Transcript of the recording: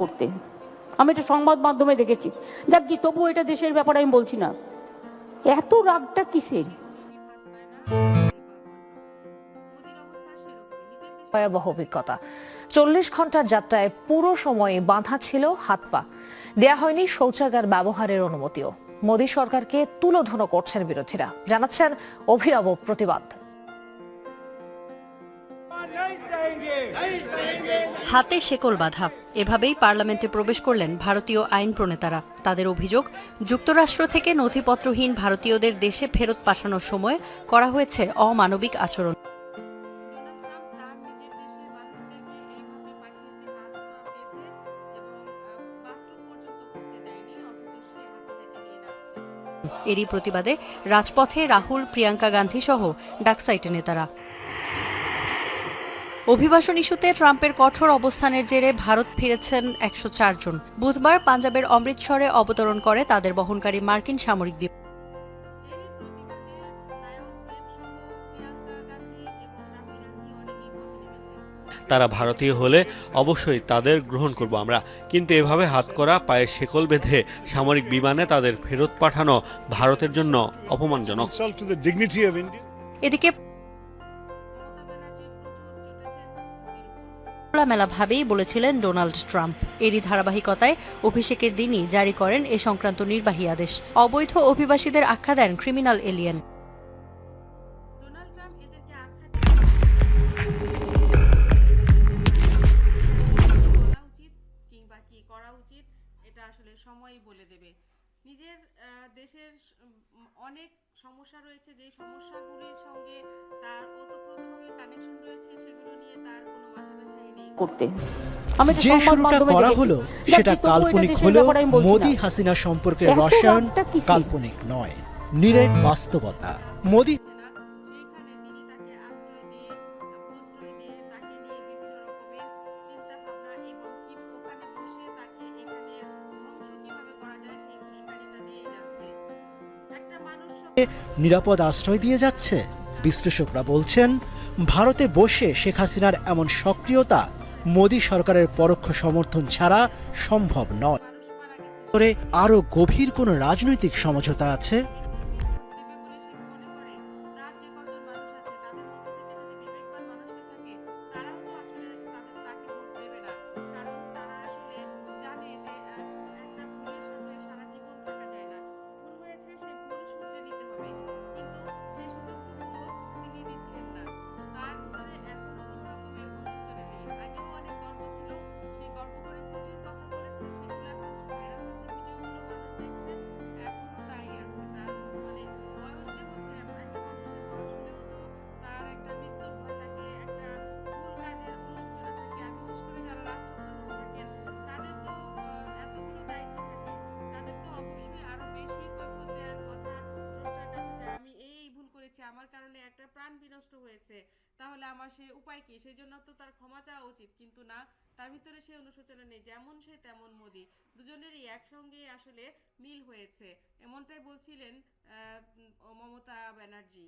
করতে। আমি এটা সংবাদ মাধ্যমে দেখেছি। যাক কি তবু এটা দেশের ব্যাপারে আমি বলছি না। এত রাগটা কিসের? ভয়াবহ অভিজ্ঞতা। চল্লিশ ঘণ্টার যাত্রায় পুরো সময় বাঁধা ছিল হাত পা। দেয়া হয়নি শৌচাগার ব্যবহারের অনুমতিও। মোদী সরকারকে তুলোধনো করছেন বিরোধীরা। জানাচ্ছেন অভিনব প্রতিবাদ। হাতে শেকল বাঁধা। এভাবেই পার্লামেন্টে প্রবেশ করলেন ভারতীয় আইন প্রণেতারা। তাদের অভিযোগ, যুক্তরাষ্ট্র থেকে নথিপত্রহীন ভারতীয়দের দেশে ফেরত পাঠানোর সময় করা হয়েছে অমানবিক আচরণ। এরই প্রতিবাদে রাজপথে রাহুল, প্রিয়াঙ্কা গান্ধী সহ ডাকসাইটে নেতারা। অভিবাসন ইস্যুতে ট্রাম্পের কঠোর অবস্থানের জেরে ভারত ফিরেছেন একশো চার জন। বুধবার পাঞ্জাবের অমৃতসরে অবতরণ করে তাদের বহনকারী মার্কিন সামরিক বিমান। তারা ভারতীয় হলে অবশ্যই তাদের গ্রহণ করব আমরা। কিন্তু এভাবে হাত করা পায়ে শেকল বেঁধে সামরিক বিমানে তাদের ফেরত পাঠানো ভারতের জন্য অপমানজনক. এদিকে খোলামেলা ভাবেই বলেছিলেন ডোনাল্ড ট্রাম্প। এরই ধারাবাহিকতায় অভিষেকের দিনই জারি করেন এ সংক্রান্ত নির্বাহী আদেশ। অবৈধ অভিবাসীদের আখ্যা দেন ক্রিমিনাল এলিয়েন। বলে দেবে। নিজের দেশের অনেক সমস্যা রয়েছে যে সমস্যাগুলির সঙ্গে তার ওতপ্রোতভাবে কানেকশন রয়েছে, সেগুলো নিয়ে তার কোনো করতে। যে শুরুটা করা হলো সেটা কাল্পনিক না। মোদি হাসিনা সম্পর্কের রসায়ন কাল্পনিক নয় নিরেট বাস্তবতা। মোদি নিরাপদ আশ্রয় দিয়ে যাচ্ছে। বিশ্লেষকরা বলছেন ভারতে বসে শেখ হাসিনার এমন সক্রিয়তা মোদি সরকারের পরোক্ষ সমর্থন ছাড়া সম্ভব নয়। আরও গভীর কোনো রাজনৈতিক সমঝোতা আছে? বিনষ্ট হয়েছে। তাহলে আমার সে উপায় কি? সেই জন্য তো তার ক্ষমা চাওয়া উচিত। কিন্তু না, তার ভিতরে সে অনুশোচনা নেই। যেমন সে তেমন মোদি। দুজনেরই একসঙ্গে আসলে মিল হয়েছে। এমনটাই বলছিলেন মমতা ব্যানার্জি।